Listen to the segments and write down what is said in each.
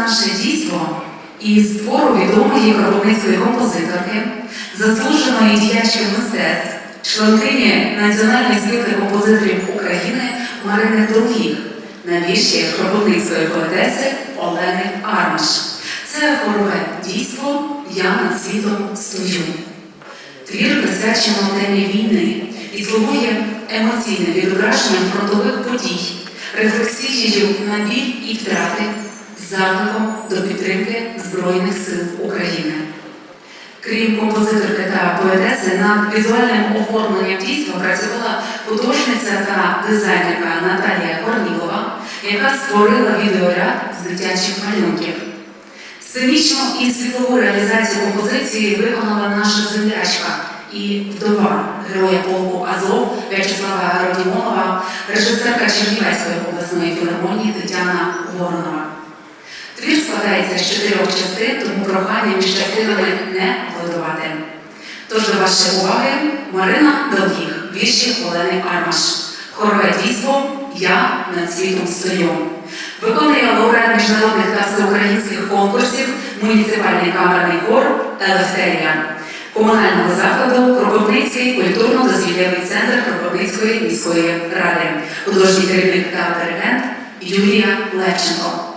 наше дійство із твору відомої кропивницької композиторки, заслуженої діячки мистецтв, членкині Національної спілки композиторів України Марини Долгіх на вірші кропивницької поетеси Олени Армаш. Це хорове дійство Я над світом стою. Твір присвячено темі війни і слугує емоційним відображенням фронтових подій, рефлексією на біль і втрати, закликом до підтримки Збройних сил України. Крім композиторки та поетеси, над візуальним оформленням дійства працювала художниця та дизайнерка Наталія Корнілова, яка створила відеоряд з дитячих малюнків. Сценічну і світлову реалізацію композиції виконала наша землячка і вдова героя полку Азов В'ячеслава Родімонова, режисерка Чернівецької обласної філармонії Тетяна Воронова. Твір складається з чотирьох частин, тому прохання між частинами не голодувати. Тож до вашої уваги Марина Долгіх, вірші Олени Армаш. Хорове дійство Я над світом стою. Виконує лауреат міжнародних та всеукраїнських конкурсів муніципальний камерний хор Елефтерія комунального закладу Кропивницький культурно-дозвіллєвий центр Кропивницької міської ради, художній керівник та диригент Юлія Левченко.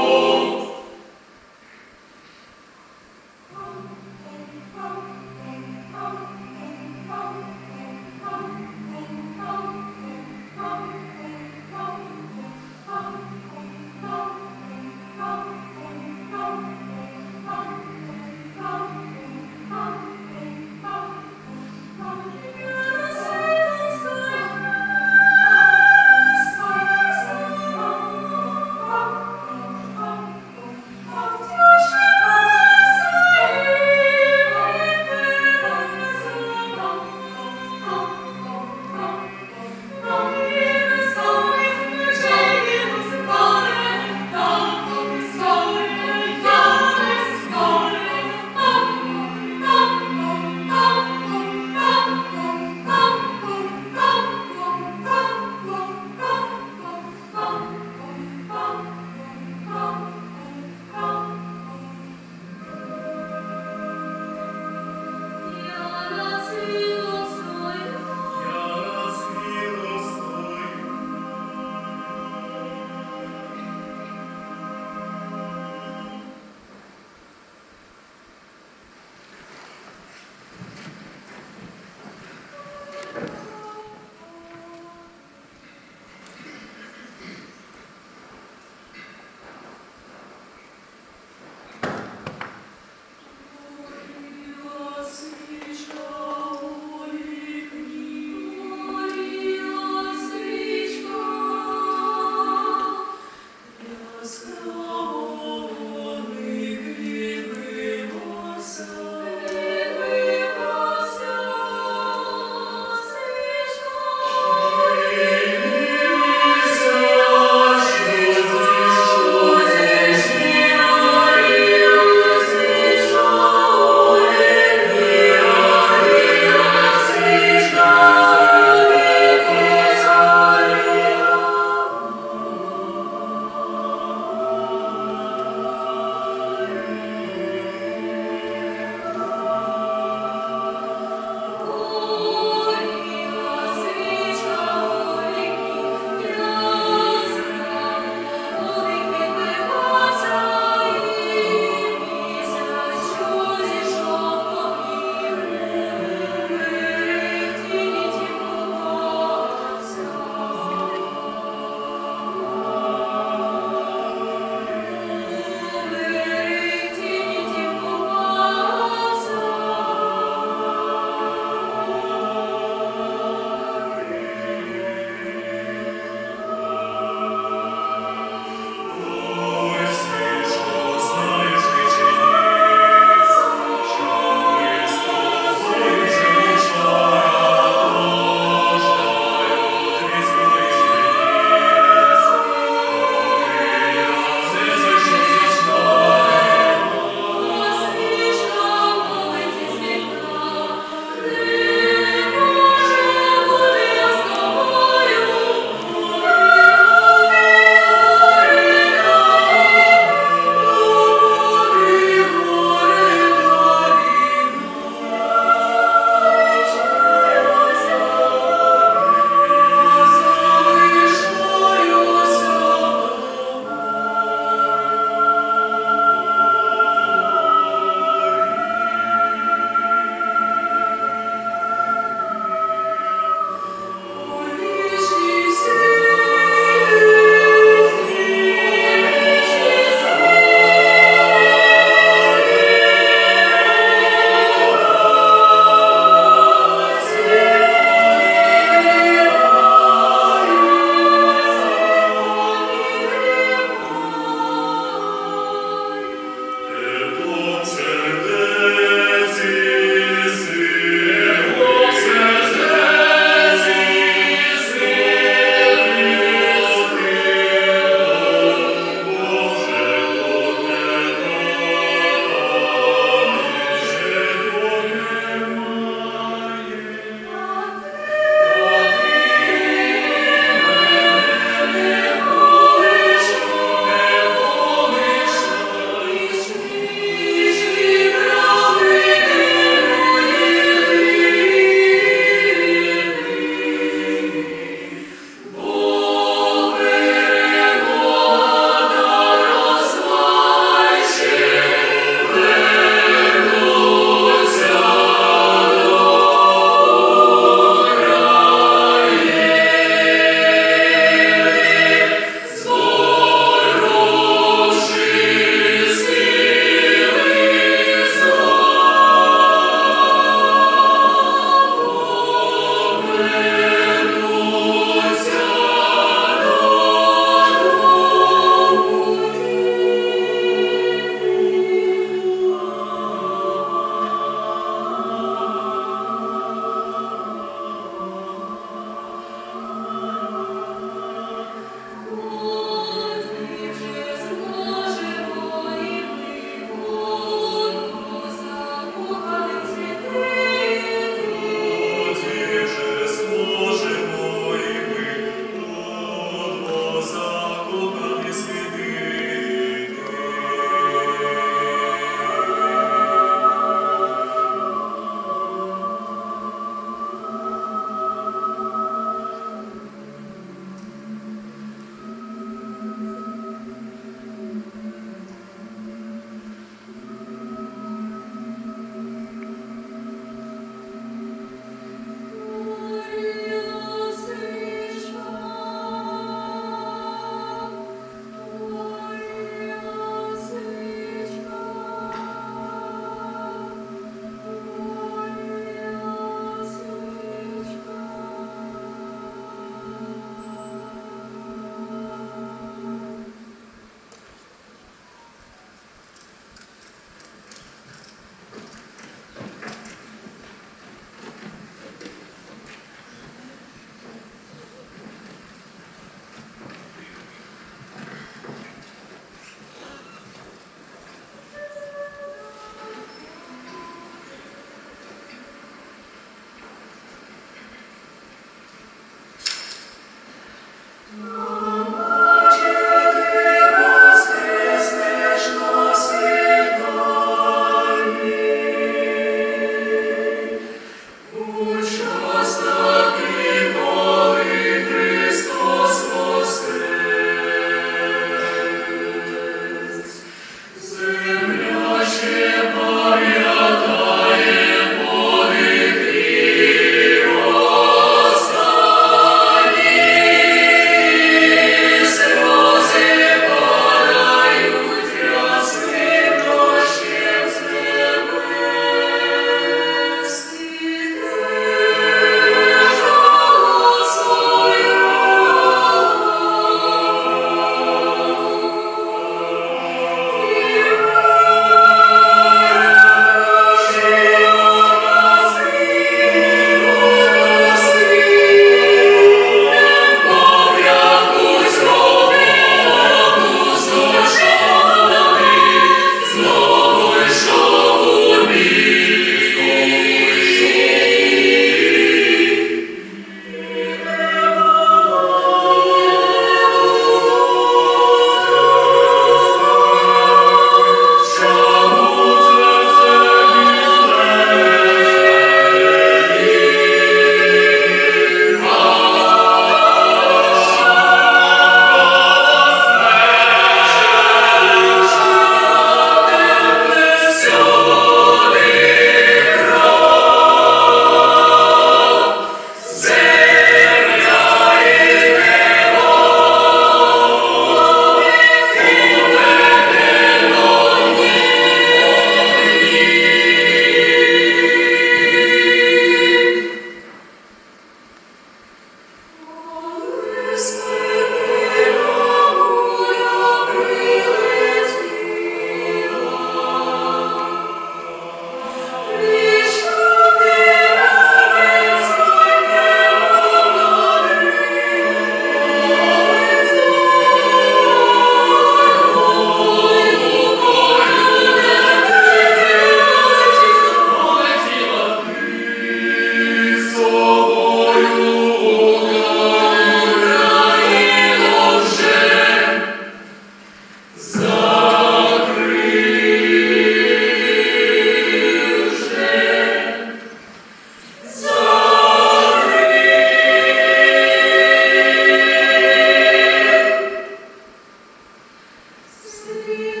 Espírito.